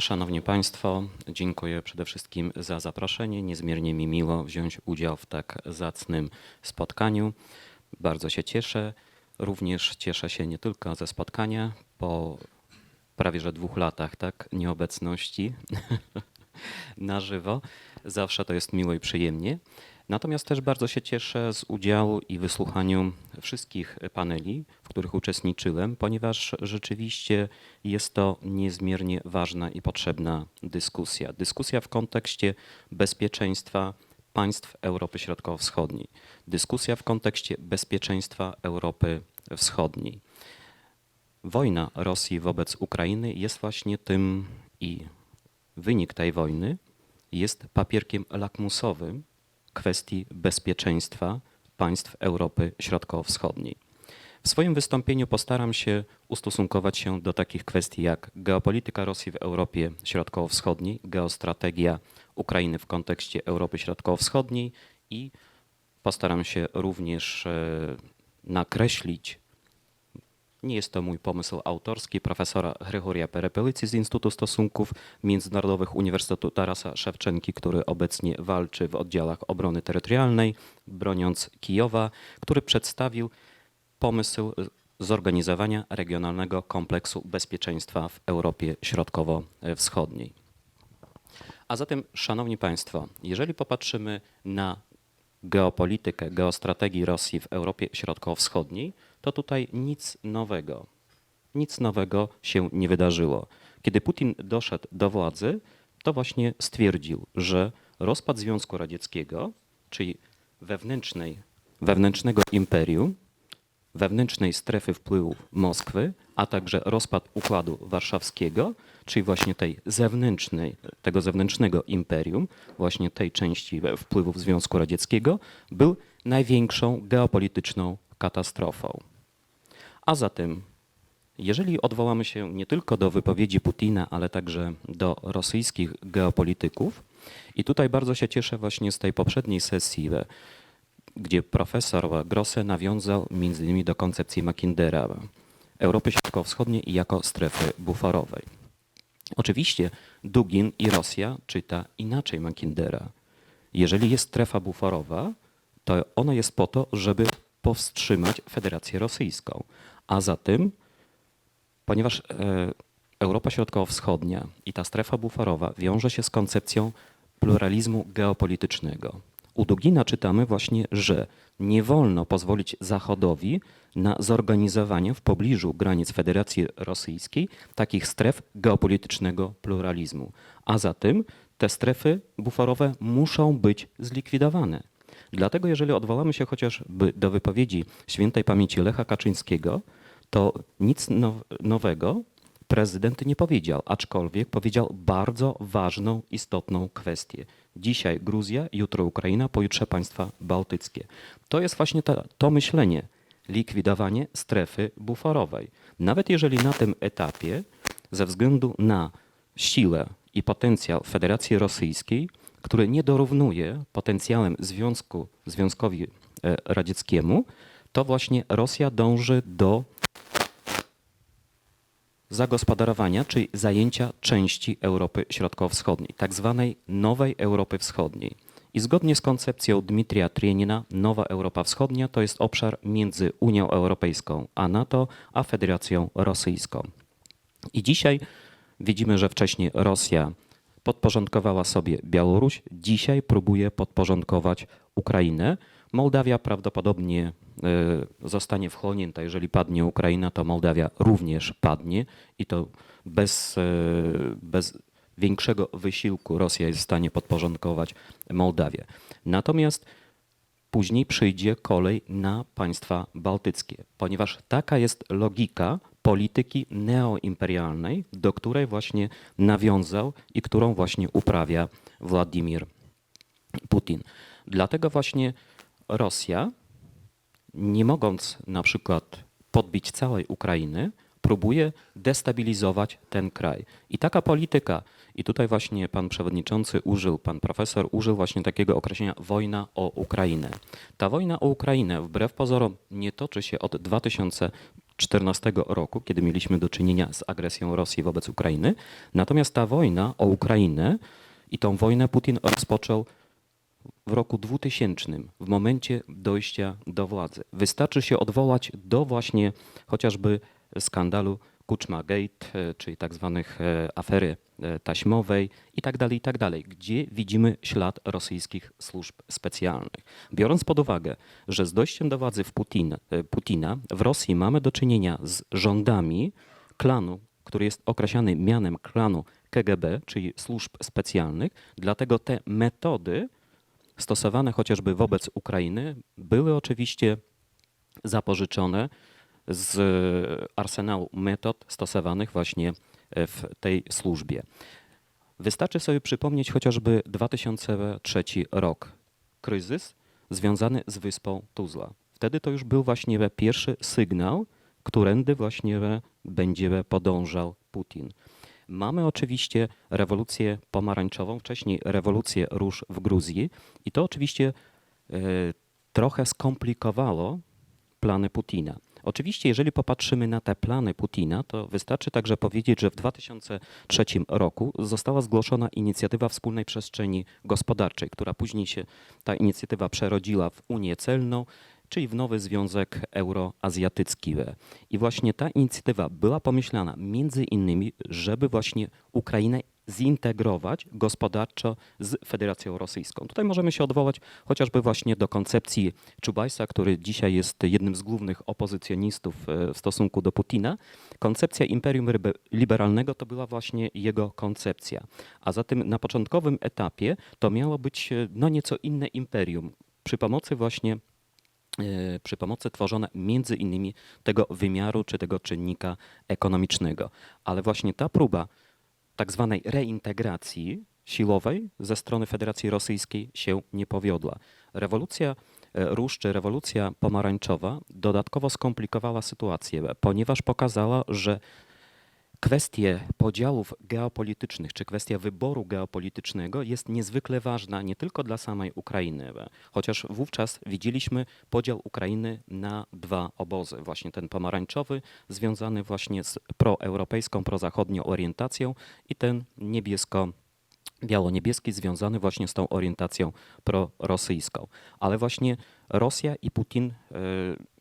Szanowni Państwo, dziękuję przede wszystkim za zaproszenie. Niezmiernie mi miło wziąć udział w tak zacnym spotkaniu. Bardzo się cieszę. Również cieszę się nie tylko ze spotkania po prawie że dwóch latach tak, nieobecności na żywo. Zawsze to jest miło i przyjemnie. Natomiast też bardzo się cieszę z udziału i wysłuchaniu wszystkich paneli, w których uczestniczyłem, ponieważ rzeczywiście jest to niezmiernie ważna i potrzebna dyskusja. Dyskusja w kontekście bezpieczeństwa państw Europy Środkowo-Wschodniej. Dyskusja w kontekście bezpieczeństwa Europy Wschodniej. Wojna Rosji wobec Ukrainy jest właśnie tym i wynik tej wojny jest papierkiem lakmusowym kwestii bezpieczeństwa państw Europy Środkowo-Wschodniej. W swoim wystąpieniu postaram się ustosunkować się do takich kwestii jak geopolityka Rosji w Europie Środkowo-Wschodniej, geostrategia Ukrainy w kontekście Europy Środkowo-Wschodniej i postaram się również e, nakreślić nie jest to mój pomysł autorski profesora Grygoria Perepelycy z Instytutu Stosunków Międzynarodowych Uniwersytetu Tarasa Szewczenki, który obecnie walczy w oddziałach obrony terytorialnej, broniąc Kijowa, który przedstawił pomysł zorganizowania regionalnego kompleksu bezpieczeństwa w Europie Środkowo-Wschodniej. A zatem, Szanowni Państwo, jeżeli popatrzymy na geopolitykę, geostrategii Rosji w Europie Środkowo-Wschodniej, to tutaj nic nowego, nic nowego się nie wydarzyło. Kiedy Putin doszedł do władzy, to właśnie stwierdził, że rozpad Związku Radzieckiego, czyli wewnętrznej, wewnętrznego imperium, wewnętrznej strefy wpływów Moskwy, a także rozpad Układu Warszawskiego, czyli właśnie tej zewnętrznej, tego zewnętrznego imperium, właśnie tej części wpływów Związku Radzieckiego, był największą geopolityczną katastrofą. A zatem, jeżeli odwołamy się nie tylko do wypowiedzi Putina, ale także do rosyjskich geopolityków, i tutaj bardzo się cieszę właśnie z tej poprzedniej sesji, gdzie profesor Grosse nawiązał między innymi do koncepcji Mackindera Europy Środkowo-Wschodniej jako strefy buforowej. Oczywiście Dugin i Rosja czyta inaczej Mackindera. Jeżeli jest strefa buforowa, to ona jest po to, żeby powstrzymać Federację Rosyjską. A zatem, ponieważ e, Europa Środkowo-Wschodnia i ta strefa buforowa wiąże się z koncepcją pluralizmu geopolitycznego. U Dugina czytamy właśnie, że nie wolno pozwolić Zachodowi na zorganizowanie w pobliżu granic Federacji Rosyjskiej takich stref geopolitycznego pluralizmu. A zatem te strefy buforowe muszą być zlikwidowane. Dlatego jeżeli odwołamy się chociażby do wypowiedzi świętej pamięci Lecha Kaczyńskiego, to nic nowego prezydent nie powiedział, aczkolwiek powiedział bardzo ważną, istotną kwestię. Dzisiaj Gruzja, jutro Ukraina, pojutrze państwa bałtyckie. To jest właśnie to, to myślenie, likwidowanie strefy buforowej. Nawet jeżeli na tym etapie, ze względu na siłę i potencjał Federacji Rosyjskiej, który nie dorównuje potencjałem Związku, Związkowi e, Radzieckiemu, to właśnie Rosja dąży do zagospodarowania, czyli zajęcia części Europy Środkowo-Wschodniej, tak zwanej Nowej Europy Wschodniej. I zgodnie z koncepcją Dmitrija Trienina, Nowa Europa Wschodnia to jest obszar między Unią Europejską a NATO, a Federacją Rosyjską. I dzisiaj widzimy, że wcześniej Rosja podporządkowała sobie Białoruś, dzisiaj próbuje podporządkować Ukrainę. Mołdawia prawdopodobnie e, zostanie wchłonięta. Jeżeli padnie Ukraina, to Mołdawia również padnie i to bez, e, bez większego wysiłku Rosja jest w stanie podporządkować Mołdawię. Natomiast później przyjdzie kolej na państwa bałtyckie, ponieważ taka jest logika polityki neoimperialnej, do której właśnie nawiązał i którą właśnie uprawia Władimir Putin. Dlatego właśnie Rosja, nie mogąc na przykład podbić całej Ukrainy, próbuje destabilizować ten kraj. I taka polityka, i tutaj właśnie pan przewodniczący użył, pan profesor użył właśnie takiego określenia wojna o Ukrainę. Ta wojna o Ukrainę wbrew pozorom nie toczy się od 2000 2014 roku, kiedy mieliśmy do czynienia z agresją Rosji wobec Ukrainy. Natomiast ta wojna o Ukrainę i tą wojnę Putin rozpoczął w roku 2000, w momencie dojścia do władzy. Wystarczy się odwołać do właśnie chociażby skandalu Kuczma-Gate, e, czyli tak zwanych e, afery e, taśmowej i tak dalej, i tak dalej, gdzie widzimy ślad rosyjskich służb specjalnych. Biorąc pod uwagę, że z dojściem do władzy w Putin, Putina w Rosji mamy do czynienia z rządami klanu, który jest określany mianem klanu KGB, czyli służb specjalnych, dlatego te metody stosowane chociażby wobec Ukrainy były oczywiście zapożyczone z arsenału metod stosowanych właśnie w tej służbie. Wystarczy sobie przypomnieć chociażby 2003 rok. Kryzys związany z wyspą Tuzla. Wtedy to już był właśnie pierwszy sygnał, którędy właśnie będzie podążał Putin. Mamy oczywiście rewolucję pomarańczową, wcześniej rewolucję róż w Gruzji i to oczywiście e, trochę skomplikowało plany Putina. Oczywiście, jeżeli popatrzymy na te plany Putina, to wystarczy także powiedzieć, że w 2003 roku została zgłoszona inicjatywa wspólnej przestrzeni gospodarczej, która później się ta inicjatywa przerodziła w Unię Celną, czyli w nowy Związek Euroazjatycki. I właśnie ta inicjatywa była pomyślana między innymi, żeby właśnie Ukrainę zintegrować gospodarczo z Federacją Rosyjską. Tutaj możemy się odwołać chociażby właśnie do koncepcji Czubajsa, który dzisiaj jest jednym z głównych opozycjonistów e, w stosunku do Putina. Koncepcja imperium liberalnego to była właśnie jego koncepcja. A zatem na początkowym etapie to miało być e, no nieco inne imperium przy pomocy właśnie e, przy pomocy tworzone między innymi tego wymiaru czy tego czynnika ekonomicznego. Ale właśnie ta próba tak zwanej reintegracji siłowej ze strony Federacji Rosyjskiej się nie powiodła. Rewolucja e, róż czy rewolucja pomarańczowa dodatkowo skomplikowała sytuację, ponieważ pokazała, że kwestie podziałów geopolitycznych, czy kwestia wyboru geopolitycznego jest niezwykle ważna nie tylko dla samej Ukrainy, chociaż wówczas widzieliśmy podział Ukrainy na dwa obozy. Właśnie ten pomarańczowy, związany właśnie z proeuropejską, prozachodnią orientacją i ten niebiesko biało-niebieski związany właśnie z tą orientacją prorosyjską. Ale właśnie Rosja i Putin e,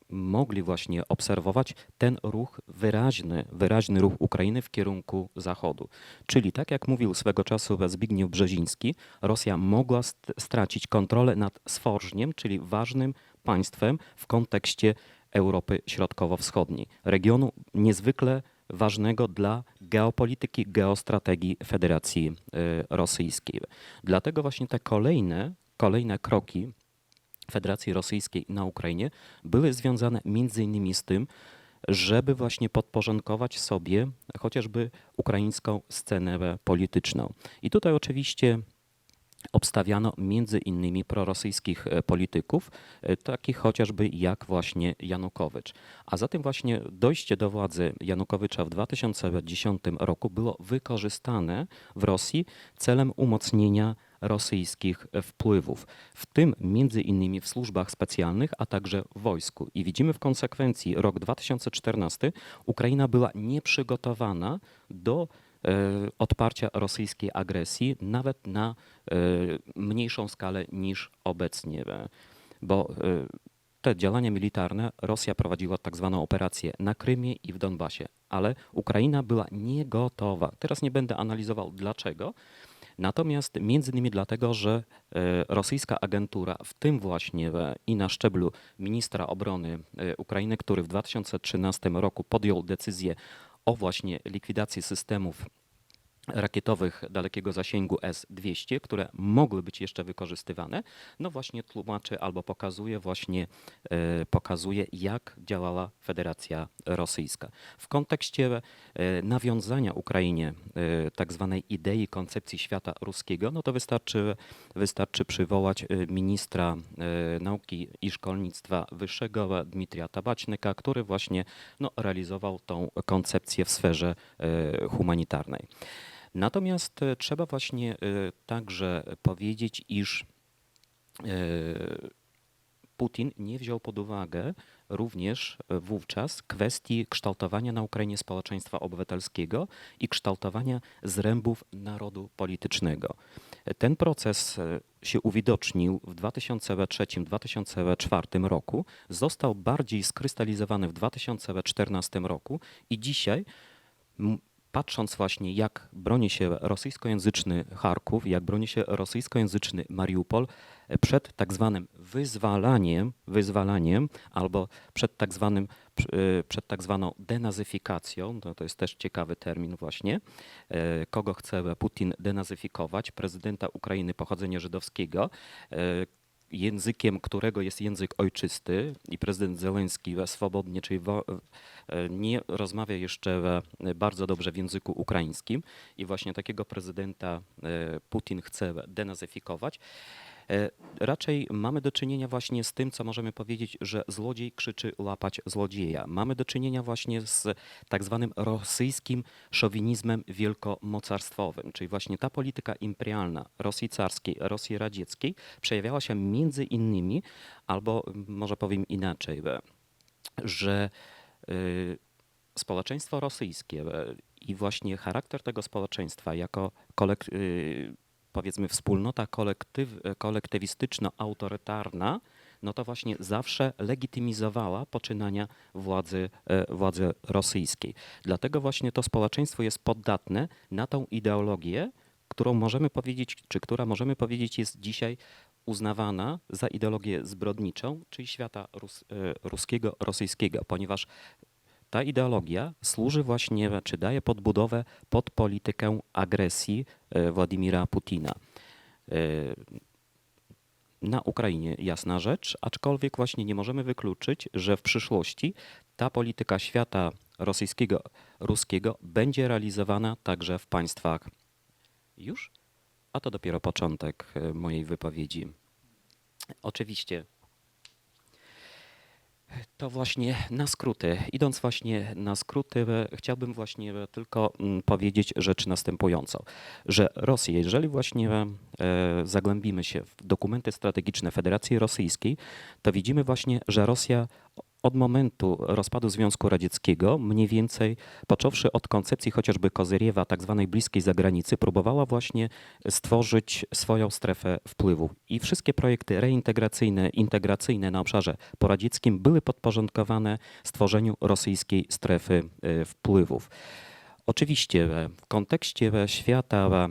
mogli właśnie obserwować ten ruch wyraźny, wyraźny ruch Ukrainy w kierunku zachodu. Czyli tak jak mówił swego czasu Zbigniew Brzeziński, Rosja mogła st- stracić kontrolę nad Sforżniem, czyli ważnym państwem w kontekście Europy Środkowo-Wschodniej, regionu niezwykle ważnego dla geopolityki, geostrategii Federacji y, Rosyjskiej. Dlatego właśnie te kolejne, kolejne kroki Federacji Rosyjskiej na Ukrainie były związane między innymi z tym, żeby właśnie podporządkować sobie chociażby ukraińską scenę polityczną. I tutaj oczywiście obstawiano między innymi prorosyjskich e, polityków, e, takich chociażby jak właśnie Janukowycz. A zatem właśnie dojście do władzy Janukowycza w 2010 roku było wykorzystane w Rosji celem umocnienia rosyjskich wpływów, w tym między innymi w służbach specjalnych, a także w wojsku. I widzimy w konsekwencji rok 2014 Ukraina była nieprzygotowana do e, odparcia rosyjskiej agresji, nawet na e, mniejszą skalę niż obecnie. e, Bo te działania militarne Rosja prowadziła tak zwaną operację na Krymie i w Donbasie, ale Ukraina była niegotowa. Teraz nie będę analizował dlaczego, Natomiast między innymi dlatego, że e, rosyjska agentura, w tym właśnie e, i na szczeblu ministra obrony e, Ukrainy, który w 2013 roku podjął decyzję o właśnie likwidacji systemów rakietowych dalekiego zasięgu S-200, które mogły być jeszcze wykorzystywane, no właśnie tłumaczy albo pokazuje właśnie, e, pokazuje jak działała Federacja Rosyjska. W kontekście e, nawiązania Ukrainie e, tak zwanej idei koncepcji świata ruskiego, no to wystarczy, wystarczy przywołać ministra nauki i szkolnictwa wyższego Dmitrija Tabaćnyka, który właśnie no, realizował tą koncepcję w sferze humanitarnej. Natomiast e, trzeba właśnie e, także powiedzieć, iż e, Putin nie wziął pod uwagę również wówczas kwestii kształtowania na Ukrainie społeczeństwa obywatelskiego i kształtowania zrębów narodu politycznego. Ten proces się uwidocznił w 2003-2004 roku, został bardziej skrystalizowany w 2014 roku i dzisiaj patrząc właśnie jak broni się rosyjskojęzyczny Charków, jak broni się rosyjskojęzyczny Mariupol e, przed tak zwanym wyzwalaniem, wyzwalaniem albo przed tak, zwanym, e, przed tak zwaną denazyfikacją, to, to jest też ciekawy termin właśnie, e, kogo chce Putin denazyfikować, prezydenta Ukrainy pochodzenia żydowskiego, językiem którego jest język ojczysty i prezydent Zełenski e, swobodnie, czyli e, nie rozmawia jeszcze e, bardzo dobrze w języku ukraińskim i właśnie takiego prezydenta e, Putin chce denazyfikować. E, Raczej mamy do czynienia właśnie z tym, co możemy powiedzieć, że złodziej krzyczy łapać złodzieja. Mamy do czynienia właśnie z tak zwanym rosyjskim szowinizmem wielkomocarstwowym, czyli właśnie ta polityka imperialna Rosji carskiej, Rosji radzieckiej przejawiała się między innymi, albo może powiem inaczej, że y, społeczeństwo rosyjskie e, i właśnie charakter tego społeczeństwa jako kolek- y, powiedzmy wspólnota kolektyw, kolektywistyczno-autorytarna, no to właśnie zawsze legitymizowała poczynania władzy, e, władzy rosyjskiej. Dlatego właśnie to społeczeństwo jest poddatne na tą ideologię, którą możemy powiedzieć, czy która możemy powiedzieć jest dzisiaj uznawana za ideologię zbrodniczą, czyli świata rus, e, ruskiego, rosyjskiego, ponieważ ta ideologia służy właśnie, czy daje podbudowę pod politykę agresji e, Władimira Putina. E, Na Ukrainie jasna rzecz, aczkolwiek właśnie nie możemy wykluczyć, że w przyszłości ta polityka świata rosyjskiego, ruskiego będzie realizowana także w państwach już, a to dopiero początek e, mojej wypowiedzi. Oczywiście to właśnie na skróty. Idąc właśnie na skróty, chciałbym właśnie tylko mm, powiedzieć rzecz następującą, że Rosja, jeżeli właśnie e, zagłębimy się w dokumenty strategiczne Federacji Rosyjskiej, to widzimy właśnie, że Rosja od momentu rozpadu Związku Radzieckiego, mniej więcej począwszy od koncepcji chociażby Kozyriewa, tak zwanej bliskiej zagranicy, próbowała właśnie stworzyć swoją strefę wpływu. I wszystkie projekty reintegracyjne, integracyjne na obszarze poradzieckim były podporządkowane stworzeniu rosyjskiej strefy e, wpływów. Oczywiście w kontekście świata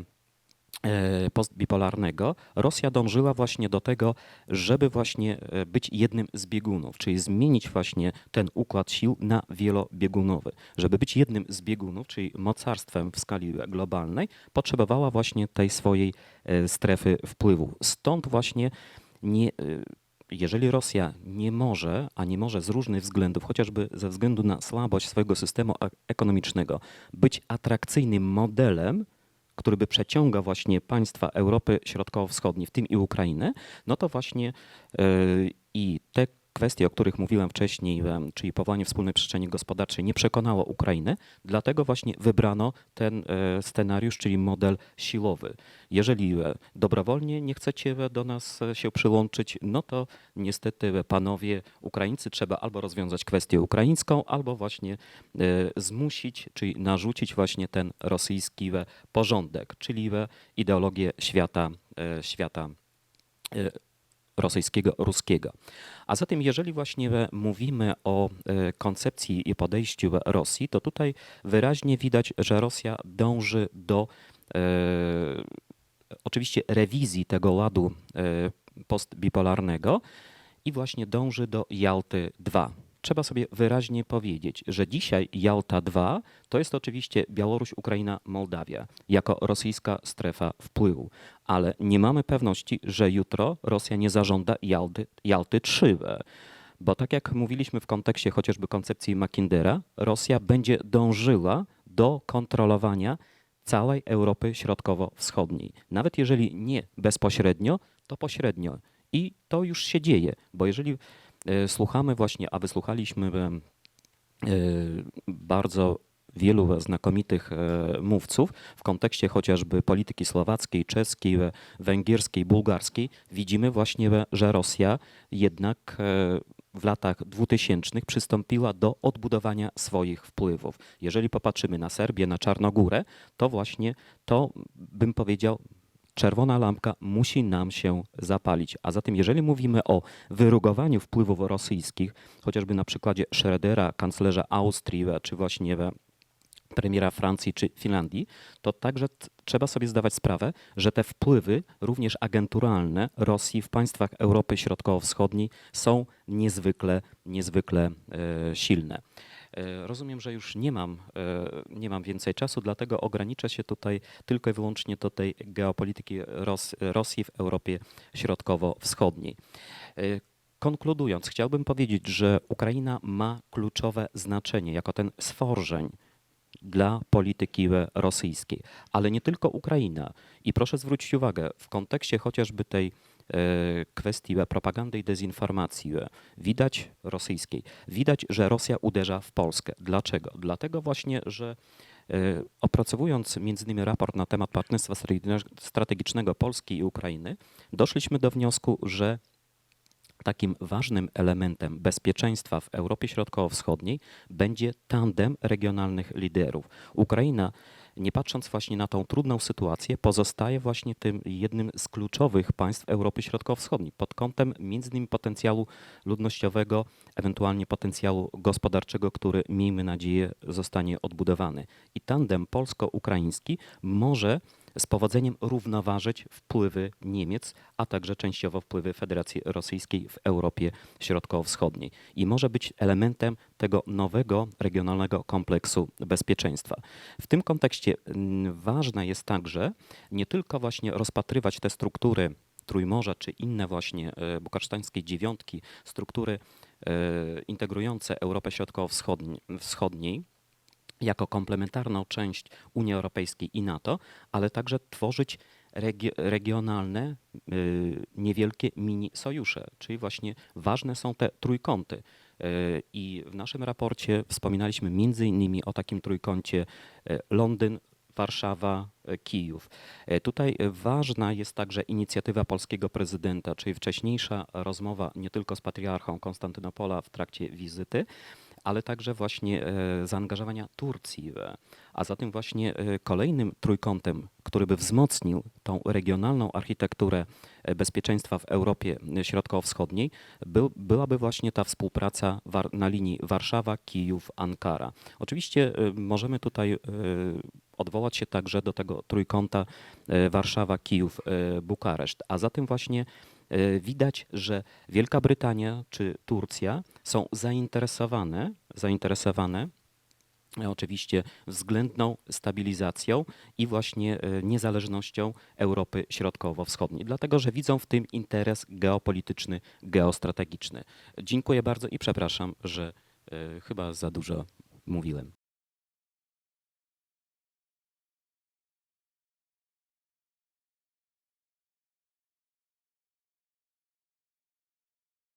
postbipolarnego Rosja dążyła właśnie do tego, żeby właśnie e, być jednym z biegunów, czyli zmienić właśnie ten układ sił na wielobiegunowy. Żeby być jednym z biegunów, czyli mocarstwem w skali globalnej, potrzebowała właśnie tej swojej e, strefy wpływu. Stąd właśnie nie, e, jeżeli Rosja nie może, a nie może z różnych względów, chociażby ze względu na słabość swojego systemu e- ekonomicznego, być atrakcyjnym modelem, który by przeciągał właśnie państwa Europy Środkowo-Wschodniej, w tym i Ukrainę, no to właśnie e, i te kwestie, o których mówiłem wcześniej, em, czyli powołanie wspólnej przestrzeni gospodarczej, nie przekonało Ukrainę, dlatego właśnie wybrano ten e, scenariusz, czyli model siłowy. Jeżeli e, dobrowolnie nie chcecie e, do nas e, się przyłączyć, no to niestety e, panowie Ukraińcy trzeba albo rozwiązać kwestię ukraińską, albo właśnie e, zmusić, czyli narzucić właśnie ten rosyjski e, porządek, czyli e, ideologię świata, e, świata e, rosyjskiego, ruskiego. A zatem, jeżeli właśnie mówimy o e, koncepcji i podejściu Rosji, to tutaj wyraźnie widać, że Rosja dąży do e, oczywiście rewizji tego ładu e, postbipolarnego i właśnie dąży do Jalty II. Trzeba sobie wyraźnie powiedzieć, że dzisiaj Jalta II to jest oczywiście Białoruś, Ukraina, Mołdawia jako rosyjska strefa wpływu, ale nie mamy pewności, że jutro Rosja nie zażąda Jalty, Jalty III. Bo tak jak mówiliśmy w kontekście chociażby koncepcji Mackindera, Rosja będzie dążyła do kontrolowania całej Europy Środkowo-Wschodniej. Nawet jeżeli nie bezpośrednio, to pośrednio. I to już się dzieje, bo jeżeli słuchamy właśnie, a wysłuchaliśmy e, e, bardzo wielu znakomitych e, mówców w kontekście chociażby polityki słowackiej, czeskiej, e, węgierskiej, bułgarskiej, widzimy właśnie, e, że Rosja jednak e, w latach 2000 przystąpiła do odbudowania swoich wpływów. Jeżeli popatrzymy na Serbię, na Czarnogórę, to właśnie to bym powiedział czerwona lampka musi nam się zapalić. A zatem, jeżeli mówimy o wyrugowaniu wpływów rosyjskich, chociażby na przykładzie Schrödera, kanclerza Austrii, czy właśnie premiera Francji czy Finlandii, to także trzeba sobie zdawać sprawę, że te wpływy, również agenturalne Rosji w państwach Europy Środkowo-Wschodniej są niezwykle, niezwykle e, silne. E, Rozumiem, że już nie mam, e, nie mam więcej czasu, dlatego ograniczę się tutaj tylko i wyłącznie do tej geopolityki Ros Rosji w Europie Środkowo-Wschodniej. E, Konkludując, chciałbym powiedzieć, że Ukraina ma kluczowe znaczenie jako ten stworzeń dla polityki rosyjskiej, ale nie tylko Ukraina. I proszę zwrócić uwagę, w kontekście chociażby tej kwestii propagandy i dezinformacji e, widać rosyjskiej, widać, że Rosja uderza w Polskę. Dlaczego? Dlatego właśnie, że e, opracowując między innymi raport na temat partnerstwa strategiczne- strategicznego Polski i Ukrainy, doszliśmy do wniosku, że takim ważnym elementem bezpieczeństwa w Europie Środkowo-Wschodniej będzie tandem regionalnych liderów. Ukraina, nie patrząc właśnie na tą trudną sytuację, pozostaje właśnie tym jednym z kluczowych państw Europy Środkowo-Wschodniej pod kątem między innymi potencjału ludnościowego, ewentualnie potencjału gospodarczego, który miejmy nadzieję zostanie odbudowany. I tandem polsko-ukraiński może z powodzeniem równoważyć wpływy Niemiec, a także częściowo wpływy Federacji Rosyjskiej w Europie Środkowo-Wschodniej i może być elementem tego nowego regionalnego kompleksu bezpieczeństwa. W tym kontekście mm, ważne jest także nie tylko właśnie rozpatrywać te struktury Trójmorza czy inne właśnie e, bukasztańskie dziewiątki, struktury e, integrujące Europę Środkowo-Wschodniej, jako komplementarną część Unii Europejskiej i NATO, ale także tworzyć regi- regionalne, y, niewielkie mini sojusze, czyli właśnie ważne są te trójkąty. Y, I w naszym raporcie wspominaliśmy między innymi o takim trójkącie y, Londyn, Warszawa, y, Kijów. Tutaj ważna jest także inicjatywa polskiego prezydenta, czyli wcześniejsza rozmowa nie tylko z patriarchą Konstantynopola w trakcie wizyty, ale także właśnie e, zaangażowania Turcji. A zatem właśnie e, kolejnym trójkątem, który by wzmocnił tą regionalną architekturę e, bezpieczeństwa w Europie Środkowo-Wschodniej, był, byłaby właśnie ta współpraca na linii Warszawa, Kijów, Ankara. Oczywiście możemy tutaj odwołać się także do tego trójkąta e, Warszawa, Kijów, e, Bukareszt. A zatem właśnie widać, że Wielka Brytania czy Turcja są zainteresowane, zainteresowane e, oczywiście względną stabilizacją i właśnie e, niezależnością Europy Środkowo-Wschodniej, dlatego że widzą w tym interes geopolityczny, geostrategiczny. Dziękuję bardzo i przepraszam, że e, chyba za dużo mówiłem.